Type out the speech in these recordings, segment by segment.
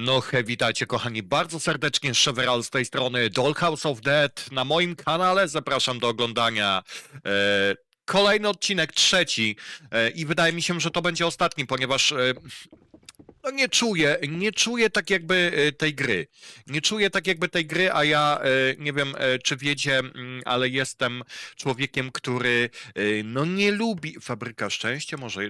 No hej, witajcie kochani bardzo serdecznie, Cheveral z tej strony Dollhouse of Dead na moim kanale, zapraszam do oglądania. E, kolejny odcinek, trzeci e, i wydaje mi się, że to będzie ostatni, ponieważ e, no nie czuję, nie czuję tak jakby e, tej gry. Nie czuję tak jakby tej gry, a ja e, nie wiem e, czy wiecie, mm, ale jestem człowiekiem, który no nie lubi Fabryka Szczęścia, może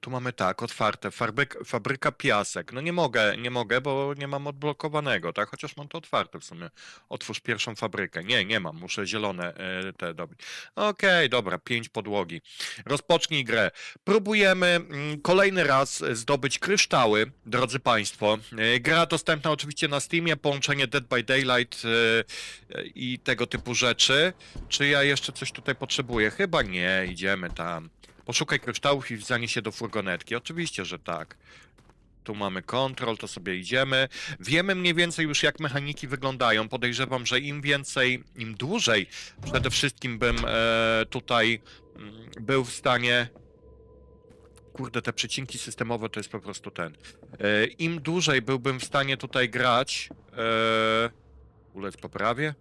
tu mamy tak, otwarte, fabryk, fabryka piasek. No nie mogę, nie mogę, bo nie mam odblokowanego, tak? Chociaż mam to otwarte w sumie. Otwórz pierwszą fabrykę. Nie, nie mam, muszę zielone e, te dobić. Okej, dobra, pięć podłogi. Rozpocznij grę. Próbujemy mm, kolejny raz zdobyć kryształy, drodzy Państwo. E, Gra dostępna oczywiście na Steamie, połączenie Dead by Daylight e, i tego typu rzeczy. Czy ja jeszcze coś tutaj potrzebuję? Chyba nie, idziemy tam. Poszukaj kryształów i zanieś się do furgonetki. Oczywiście, że tak. Tu mamy kontrol, to sobie idziemy. Wiemy mniej więcej już jak mechaniki wyglądają. Podejrzewam, że im więcej, im dłużej przede wszystkim bym e, tutaj mm, był w stanie. Kurde, te przecinki systemowe to jest po prostu ten. E, Im dłużej byłbym w stanie tutaj grać. E, ulec poprawie.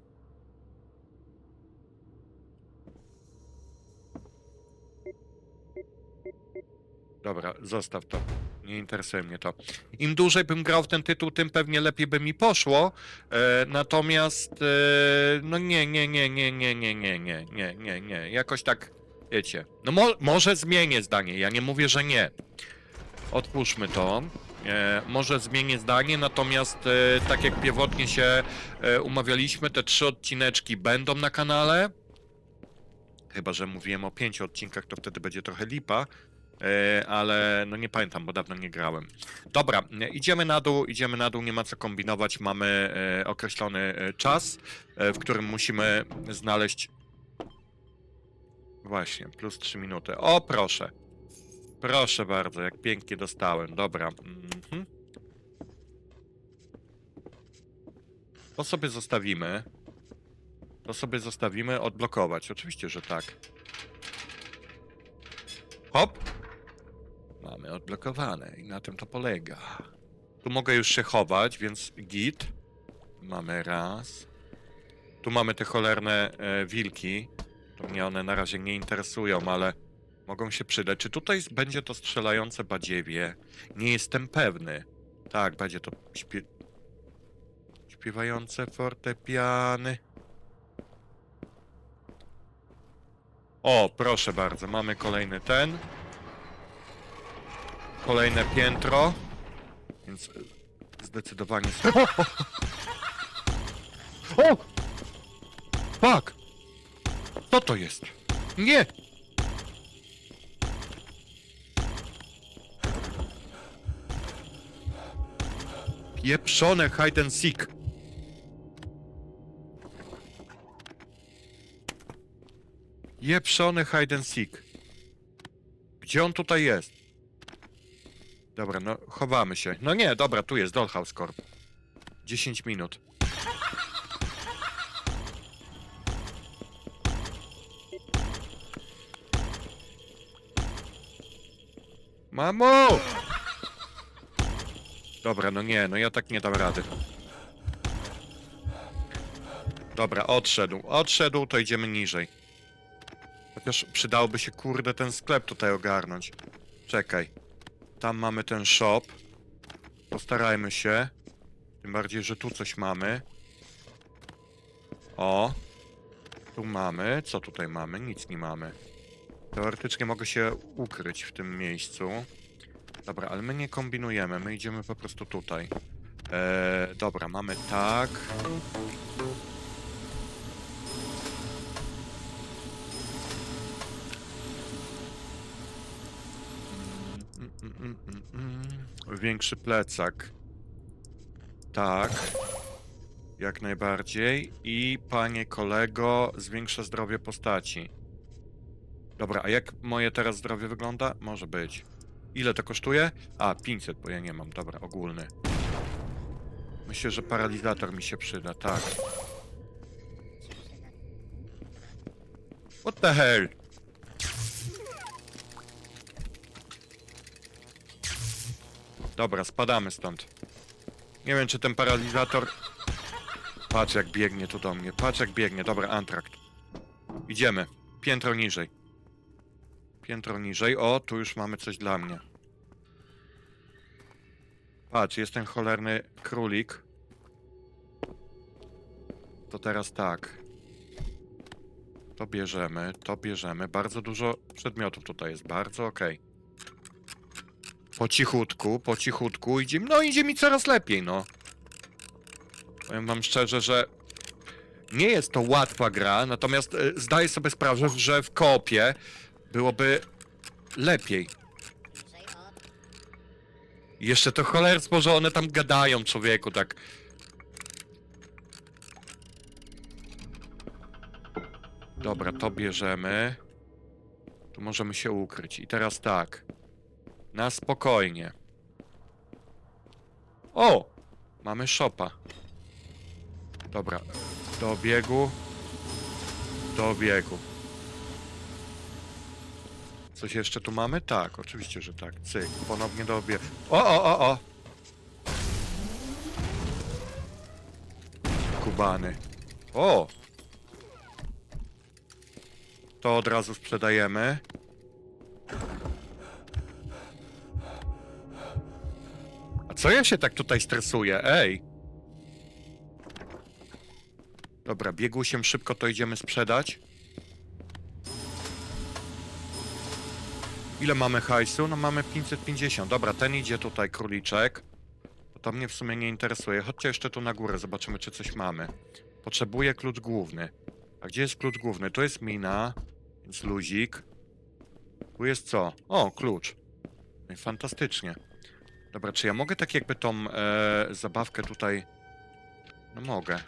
Dobra, zostaw to. Nie interesuje mnie to. Im dłużej bym grał w ten tytuł, tym pewnie lepiej by mi poszło. E, natomiast, e, no nie, nie, nie, nie, nie, nie, nie, nie, nie, nie, nie. Jakoś tak, wiecie. No mo może zmienię zdanie, ja nie mówię, że nie. Otwórzmy to. E, może zmienię zdanie, natomiast e, tak jak pierwotnie się e, umawialiśmy, te trzy odcineczki będą na kanale. Chyba, że mówiłem o pięciu odcinkach, to wtedy będzie trochę lipa. E, ale no nie pamiętam, bo dawno nie grałem. Dobra, e, idziemy na dół, idziemy na dół, nie ma co kombinować, mamy e, określony czas, w którym musimy znaleźć... Właśnie, plus 3 minuty. O, proszę. Proszę bardzo, jak pięknie dostałem. Dobra. Mhm. To sobie zostawimy. To sobie zostawimy odblokować. Oczywiście, że tak. Hop. Mamy odblokowane i na tym to polega. Tu mogę już się chować, więc git. Mamy raz. Tu mamy te cholerne e, wilki. To mnie one na razie nie interesują, ale mogą się przydać. Czy tutaj będzie to strzelające badziewie? Nie jestem pewny. Tak, będzie to śpie... śpiewające fortepiany. O, proszę bardzo, mamy kolejny ten. Kolejne piętro. Więc e, zdecydowanie. O! Fuck! Co to jest? Nie! Pieprzone hide and seek. Pieprzony hide and seek. Gdzie on tutaj jest? Dobra, no chowamy się. No nie, dobra, tu jest Dollhouse Corp. 10 minut. Mamo! Dobra, no nie, no ja tak nie dam rady. Dobra, odszedł. Odszedł, to idziemy niżej. Chociaż przydałoby się, kurde, ten sklep tutaj ogarnąć. Czekaj. Tam mamy ten shop. Postarajmy się. Tym bardziej, że tu coś mamy. O. Tu mamy. Co tutaj mamy? Nic nie mamy. Teoretycznie mogę się ukryć w tym miejscu. Dobra, ale my nie kombinujemy. My idziemy po prostu tutaj. Eee, dobra, mamy tak. Mm, mm. Większy plecak. Tak. Jak najbardziej. I panie kolego, zwiększa zdrowie postaci. Dobra, a jak moje teraz zdrowie wygląda? Może być. Ile to kosztuje? A, 500, bo ja nie mam. Dobra, ogólny. Myślę, że paralizator mi się przyda, tak. What the hell? Dobra, spadamy stąd. Nie wiem, czy ten paralizator... Patrz jak biegnie tu do mnie, patrz jak biegnie. Dobra, antrakt. Idziemy. Piętro niżej. Piętro niżej. O, tu już mamy coś dla mnie. Patrz, jest ten cholerny królik. To teraz tak. To bierzemy, to bierzemy. Bardzo dużo przedmiotów tutaj jest, bardzo okej. Po cichutku, po cichutku idzie, no idzie mi coraz lepiej, no. Powiem wam szczerze, że nie jest to łatwa gra, natomiast e, zdaję sobie sprawę, że w koopie byłoby lepiej. Jeszcze to cholerstwo, że one tam gadają człowieku, tak. Dobra, to bierzemy. Tu możemy się ukryć. I teraz tak. Na spokojnie. O! Mamy szopa. Dobra. Do biegu. Do biegu. Coś jeszcze tu mamy? Tak, oczywiście, że tak. Cyk. Ponownie do biegu. O, o, o, o! Kubany. O! To od razu sprzedajemy. Co ja się tak tutaj stresuję? Ej! Dobra, biegusiem szybko to idziemy sprzedać. Ile mamy hajsu? No mamy 550. Dobra, ten idzie tutaj, króliczek. To mnie w sumie nie interesuje. Chodźcie jeszcze tu na górę, zobaczymy czy coś mamy. Potrzebuję klucz główny. A gdzie jest klucz główny? Tu jest mina, więc luzik. Tu jest co? O, klucz. No fantastycznie. Dobra, czy ja mogę tak jakby tą e, zabawkę tutaj... No mogę.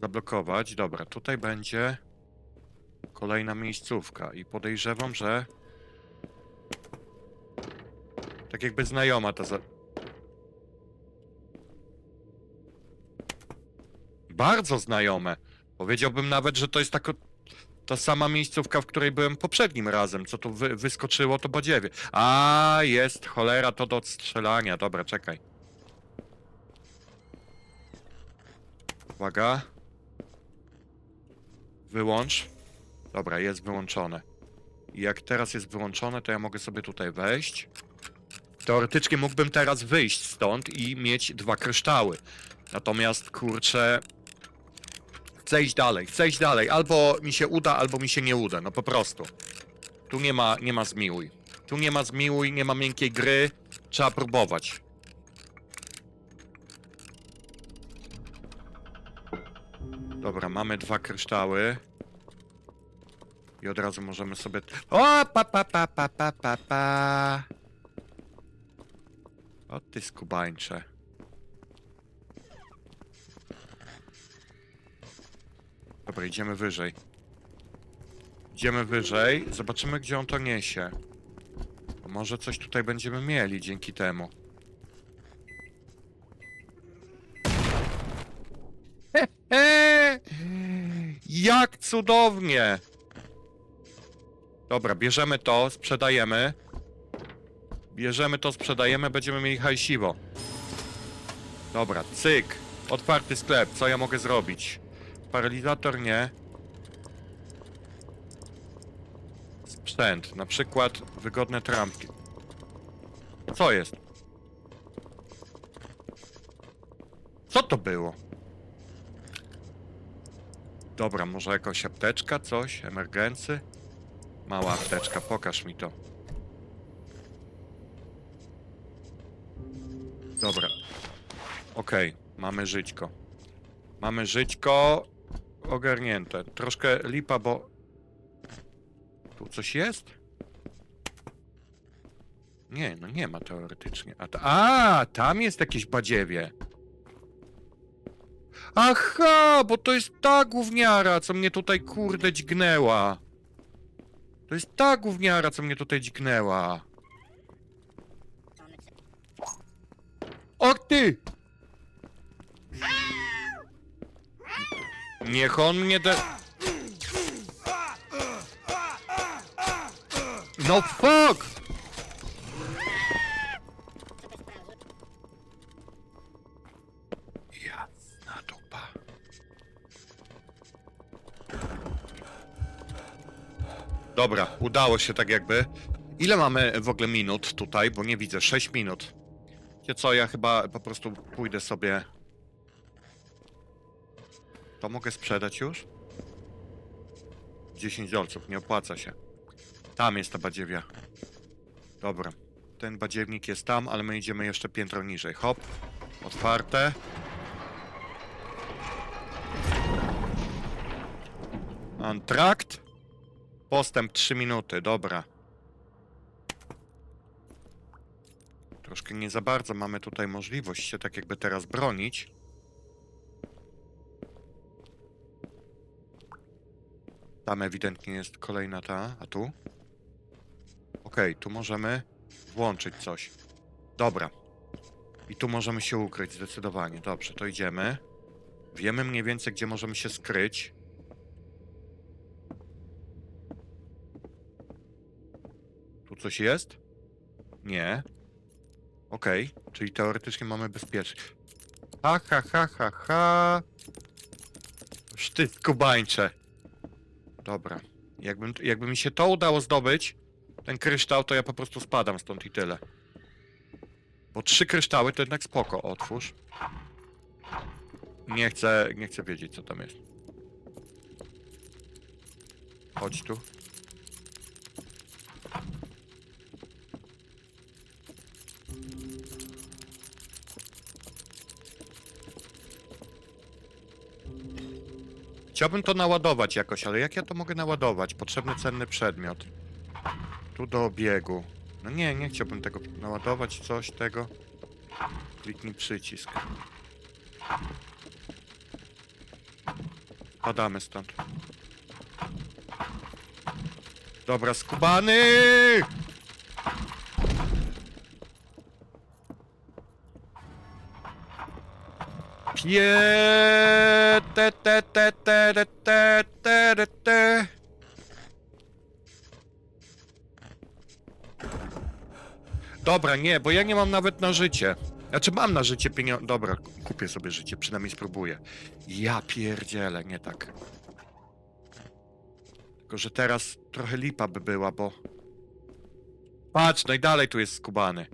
Zablokować. Dobra, tutaj będzie kolejna miejscówka i podejrzewam, że tak jakby znajoma ta za... Bardzo znajome. Powiedziałbym nawet, że to jest taka ta sama miejscówka, w której byłem poprzednim razem. Co tu wy, wyskoczyło, to badziewie. A, jest, cholera, to do odstrzelania. Dobra, czekaj. Uwaga. Wyłącz. Dobra, jest wyłączone. I jak teraz jest wyłączone, to ja mogę sobie tutaj wejść. Teoretycznie mógłbym teraz wyjść stąd i mieć dwa kryształy. Natomiast, kurczę... Chcę iść dalej, chcę iść dalej. Albo mi się uda, albo mi się nie uda. No po prostu. Tu nie ma, nie ma zmiłuj. Tu nie ma zmiłuj, nie ma miękkiej gry. Trzeba próbować. Dobra, mamy dwa kryształy. I od razu możemy sobie... O, pa, pa, pa, pa, pa, pa, pa. O ty skubańcze. Dobra, idziemy wyżej. Idziemy wyżej, zobaczymy gdzie on to niesie. Bo może coś tutaj będziemy mieli dzięki temu. Jak cudownie! Dobra, bierzemy to, sprzedajemy. Bierzemy to, sprzedajemy, będziemy mieli hajsiwo. Dobra, cyk. Otwarty sklep, co ja mogę zrobić? Paralizator nie. Sprzęt, na przykład wygodne trampki. Co jest? Co to było? Dobra, może jakaś apteczka, coś? Emergency? Mała apteczka, pokaż mi to. Dobra. Okej, mamy żyćko. Mamy żyćko ogarnięte. Troszkę lipa, bo... Tu coś jest? Nie, no nie ma teoretycznie. A, ta... A tam jest jakieś badziewie. Aha, bo to jest ta gówniara, co mnie tutaj kurde dźgnęła. To jest ta gówniara, co mnie tutaj dźgnęła. O ty! Niech on mnie da... No fuck! Dobra, udało się tak jakby. Ile mamy w ogóle minut tutaj? Bo nie widzę, 6 minut. Wiecie co, ja chyba po prostu pójdę sobie to mogę sprzedać już? 10 dolców, nie opłaca się. Tam jest ta badziewia. Dobra. Ten badziewnik jest tam, ale my idziemy jeszcze piętro niżej. Hop. Otwarte. Antrakt. Postęp 3 minuty, dobra. Troszkę nie za bardzo mamy tutaj możliwość się tak jakby teraz bronić. Tam ewidentnie jest kolejna ta, a tu? Okej, tu możemy włączyć coś. Dobra. I tu możemy się ukryć zdecydowanie. Dobrze, to idziemy. Wiemy mniej więcej, gdzie możemy się skryć. Tu coś jest? Nie. Okej, czyli teoretycznie mamy bezpiecznie. Ha, ha, ha, ha, ha. Skubańcze. Dobra. Jakbym, jakby mi się to udało zdobyć, ten kryształ, to ja po prostu spadam stąd i tyle. Bo trzy kryształy to jednak spoko. Otwórz. Nie chcę, nie chcę wiedzieć, co tam jest. Chodź tu. Chciałbym to naładować jakoś, ale jak ja to mogę naładować? Potrzebny cenny przedmiot. Tu do obiegu. No nie, nie chciałbym tego naładować, coś tego. Kliknij przycisk. Padamy stąd. Dobra, skubany! Pie te, te, te, te, te, te, te, te. Dobra, nie, bo ja nie mam nawet na życie. Znaczy mam na życie pieniądze. Dobra, kupię sobie życie, przynajmniej spróbuję. Ja pierdzielę, nie tak. Tylko, że teraz trochę lipa by była, bo... Patrz, no i dalej tu jest skubany.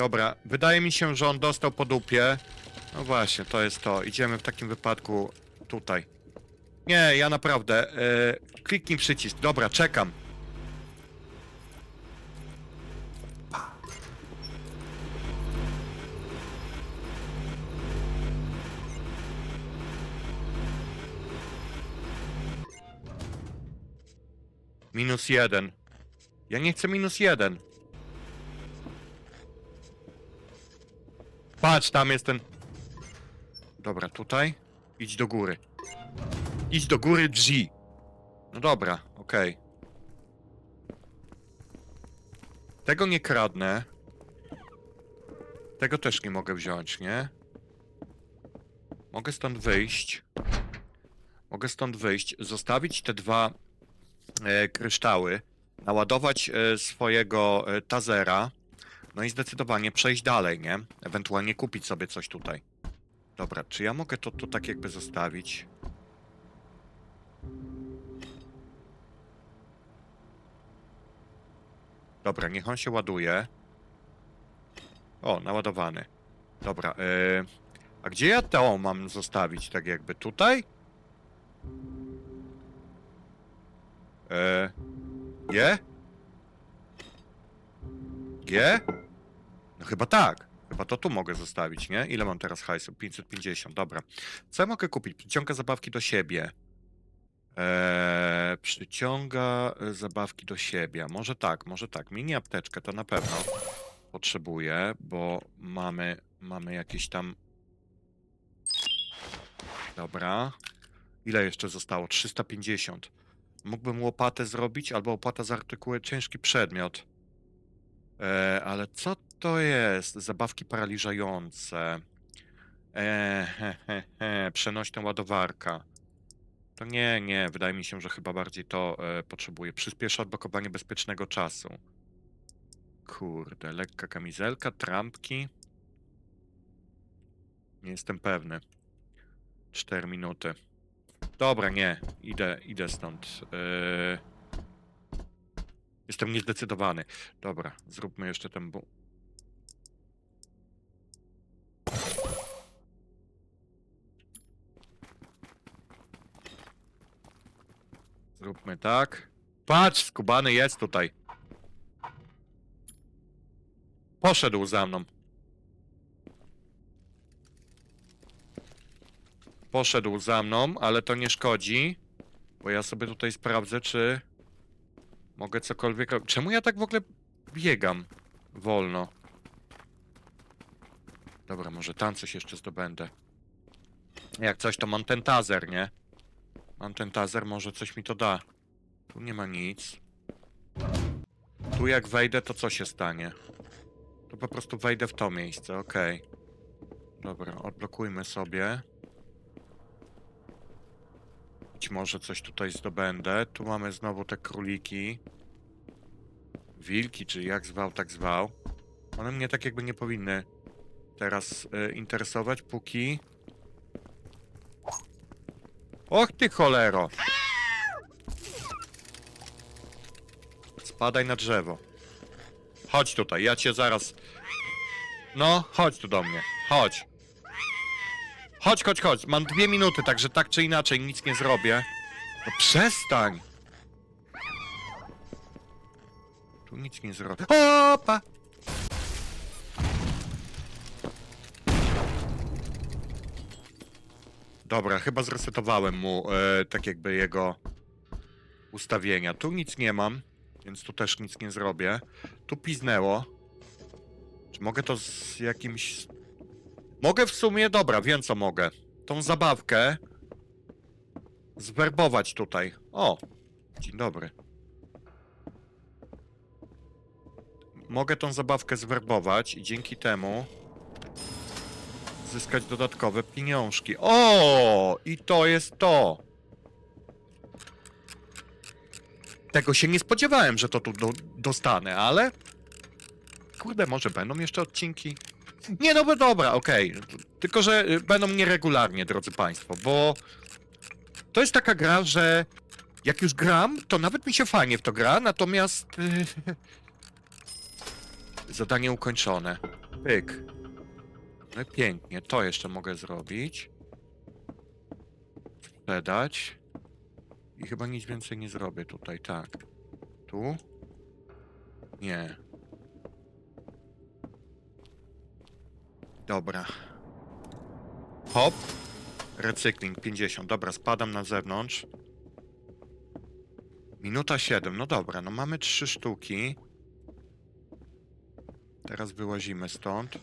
Dobra, wydaje mi się, że on dostał po dupie. No właśnie, to jest to. Idziemy w takim wypadku tutaj. Nie, ja naprawdę. Yy, kliknij przycisk. Dobra, czekam. Minus jeden. Ja nie chcę minus jeden. Patrz, tam jest ten. Dobra, tutaj. Idź do góry. Idź do góry G. No dobra, okej. Tego nie kradnę. Tego też nie mogę wziąć, nie? Mogę stąd wyjść. Mogę stąd wyjść, zostawić te dwa e, kryształy, naładować e, swojego e, tazera. No i zdecydowanie przejść dalej, nie? Ewentualnie kupić sobie coś tutaj. Dobra, czy ja mogę to tu tak jakby zostawić? Dobra, niech on się ładuje. O, naładowany. Dobra, yy... a gdzie ja to mam zostawić, tak jakby tutaj? Yy... G? No chyba tak. Chyba to tu mogę zostawić, nie? Ile mam teraz hajsu? 550, dobra. Co ja mogę kupić? Przyciąga zabawki do siebie. Eee, przyciąga e, zabawki do siebie. Może tak, może tak. Mini apteczkę to na pewno potrzebuję, bo mamy, mamy jakieś tam... Dobra. Ile jeszcze zostało? 350. Mógłbym łopatę zrobić, albo łopata z artykuły ciężki przedmiot. E, ale co to jest? Zabawki paraliżujące. E, he, he, he. Przenośna ładowarka. To nie, nie. Wydaje mi się, że chyba bardziej to e, potrzebuję. Przyspiesza odblokowanie bezpiecznego czasu. Kurde, lekka kamizelka, trampki. Nie jestem pewny. 4 minuty. Dobra, nie. Idę, idę stąd. Yy... Jestem niezdecydowany. Dobra, zróbmy jeszcze ten bu... Zróbmy tak. Patrz, skubany jest tutaj. Poszedł za mną. Poszedł za mną, ale to nie szkodzi. Bo ja sobie tutaj sprawdzę, czy mogę cokolwiek. Czemu ja tak w ogóle biegam wolno? Dobra, może tam coś jeszcze zdobędę. Jak coś, to mam ten tazer, nie? Mam ten tazer, może coś mi to da. Tu nie ma nic. Tu jak wejdę, to co się stanie? To po prostu wejdę w to miejsce, okej. Dobra, odblokujmy sobie. Być może coś tutaj zdobędę. Tu mamy znowu te króliki. Wilki, czy jak zwał, tak zwał. One mnie tak jakby nie powinny teraz e, interesować, póki... Och ty cholero! Spadaj na drzewo. Chodź tutaj, ja cię zaraz... No, chodź tu do mnie. Chodź. Chodź, chodź, chodź. Mam dwie minuty, także tak czy inaczej nic nie zrobię. No przestań! Tu nic nie zrobię. Opa! Dobra, chyba zresetowałem mu e, tak jakby jego ustawienia. Tu nic nie mam, więc tu też nic nie zrobię. Tu piznęło. Czy mogę to z jakimś... Mogę w sumie, dobra, wiem co mogę. Tą zabawkę zwerbować tutaj. O, dzień dobry. Mogę tą zabawkę zwerbować i dzięki temu zyskać dodatkowe pieniążki. O, i to jest to. Tego się nie spodziewałem, że to tu do, dostanę, ale kurde, może będą jeszcze odcinki. Nie, no bo dobra, okej. Tylko, że y, będą nieregularnie, drodzy Państwo, bo to jest taka gra, że jak już gram, to nawet mi się fajnie w to gra, natomiast y, zadanie ukończone. Pyk. No pięknie, to jeszcze mogę zrobić. Sprzedać. I chyba nic więcej nie zrobię tutaj, tak. Tu? Nie. Dobra. Hop. Recykling 50. Dobra, spadam na zewnątrz. Minuta 7. No dobra, no mamy trzy sztuki. Teraz wyłazimy stąd.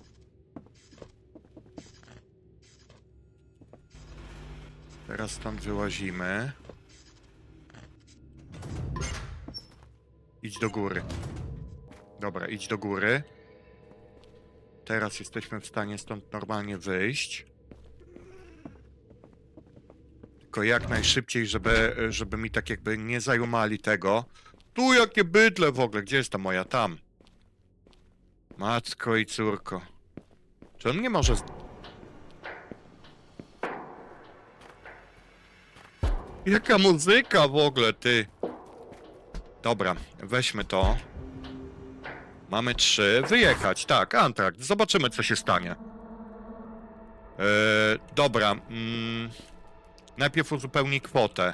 Teraz stąd wyłazimy. Idź do góry. Dobra, idź do góry. Teraz jesteśmy w stanie stąd normalnie wyjść. Tylko jak najszybciej, żeby, żeby mi tak jakby nie zajumali tego. Tu jakie bydle w ogóle, gdzie jest ta moja? Tam. Matko i córko. Czy on nie może... Jaka muzyka w ogóle, ty? Dobra, weźmy to. Mamy trzy. Wyjechać, tak, antrakt. Zobaczymy, co się stanie. Eee, dobra. Mm, najpierw uzupełnij kwotę.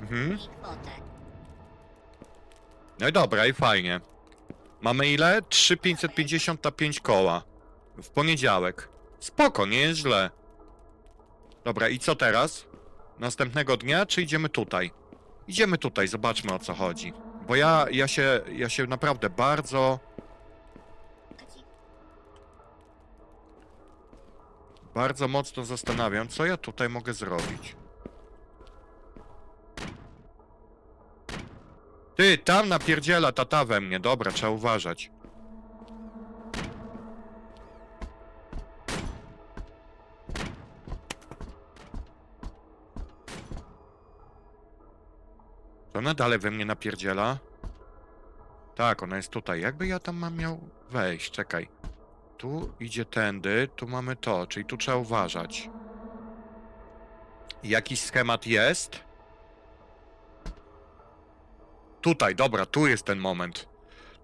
Mhm. No i dobra, i fajnie. Mamy ile? 3550 na 5 koła. W poniedziałek. Spoko, nie jest źle. Dobra, i co teraz? Następnego dnia, czy idziemy tutaj? Idziemy tutaj, zobaczmy o co chodzi. Bo ja, ja się, ja się naprawdę bardzo, bardzo mocno zastanawiam, co ja tutaj mogę zrobić. Ty, tam napierdziela tata we mnie, dobra, trzeba uważać. To ona dalej we mnie napierdziela? Tak, ona jest tutaj. Jakby ja tam mam miał wejść? Czekaj. Tu idzie tędy, tu mamy to, czyli tu trzeba uważać. Jakiś schemat jest? Tutaj, dobra, tu jest ten moment.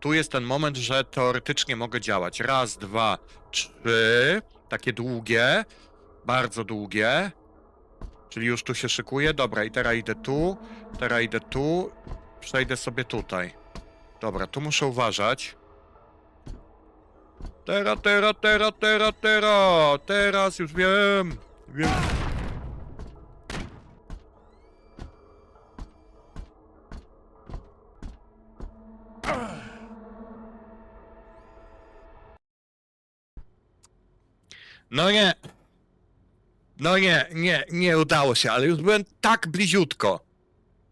Tu jest ten moment, że teoretycznie mogę działać. Raz, dwa, trzy. Takie długie. Bardzo długie. Czyli już tu się szykuję. Dobra, i teraz idę tu. Teraz idę tu. Przejdę sobie tutaj. Dobra, tu muszę uważać. Tera, tera, tera, tera, tera. Teraz już wiem. Wiem. No nie. No nie, nie, nie udało się, ale już byłem tak bliziutko.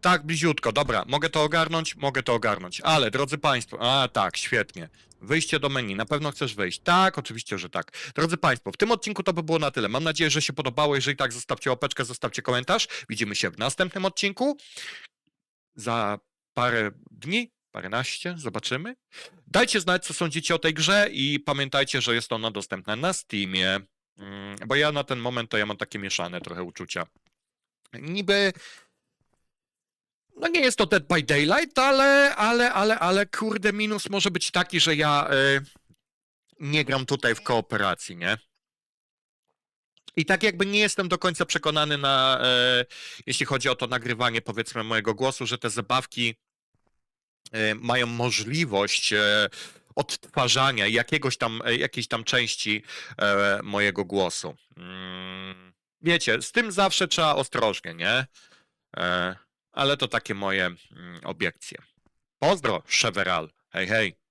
Tak bliziutko, dobra, mogę to ogarnąć, mogę to ogarnąć. Ale, drodzy Państwo, a tak, świetnie. Wyjście do menu, na pewno chcesz wyjść. Tak, oczywiście, że tak. Drodzy Państwo, w tym odcinku to by było na tyle. Mam nadzieję, że się podobało. Jeżeli tak, zostawcie łapeczkę, zostawcie komentarz. Widzimy się w następnym odcinku. Za parę dni, paręnaście, zobaczymy. Dajcie znać, co sądzicie o tej grze i pamiętajcie, że jest ona dostępna na Steamie. Mm, Bo ja na ten moment to ja mam takie mieszane trochę uczucia. Niby. No nie jest to Dead by Daylight, ale, ale, ale, ale kurde, minus może być taki, że ja y, nie gram tutaj w kooperacji, nie? I tak jakby nie jestem do końca przekonany na, e, jeśli chodzi o to nagrywanie, powiedzmy, mojego głosu, że te zabawki e, mają możliwość e, odtwarzania jakiegoś tam, e, jakiejś tam części e, mojego głosu. Mm, wiecie, z tym zawsze trzeba ostrożnie, nie? E, ale to takie moje mm, obiekcje. Pozdro, Cheveral. Hej, hej.